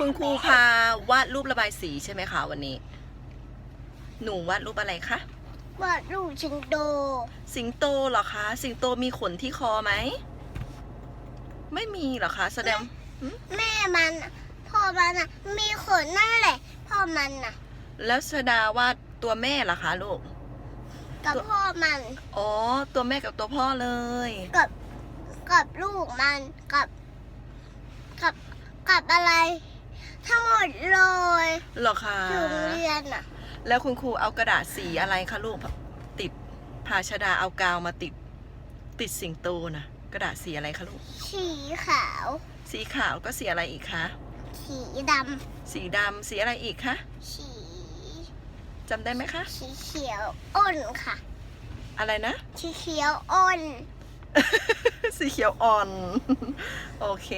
คุณครูพาวาดรูประบายสีใช่ไหมคะวันนี้ หนูวาดรูปอะไรคะวาดรูปชิงโต สิงโตเหรอคะ สิงโตมีขนที่คอไหม ไม่มีเหรอคะ แสดงแม่มันน่ะพ่อมันน่ะมีขนนั่นแหละ พ่อมันน่ะแล้วชดาวาดตัวแม่เหรอคะลูก กับพ่อมัน อ๋อ ตัวแม่กับตัวพ่อเลย กับ กับลูกมัน กับ กับ กับอะไร ทั้งหมดเลยเหรอคะอยู่โรงเรียนน่ะ แล้วคุณครูเอากระดาษสีอะไรคะลูกติดพาชดาเอากาวมาติด ติดสิงโตนะกระดาษสีอะไรคะลูก สีขาว สีขาวก็สีอะไรอีกคะ สีดสีดำสีอะไรอีกคะำสีจำได้ไหมคะ สีเขียวอ้นค่ะ อะไรนะ สีเขียวอ้น สีเขียวอ่อน โอเค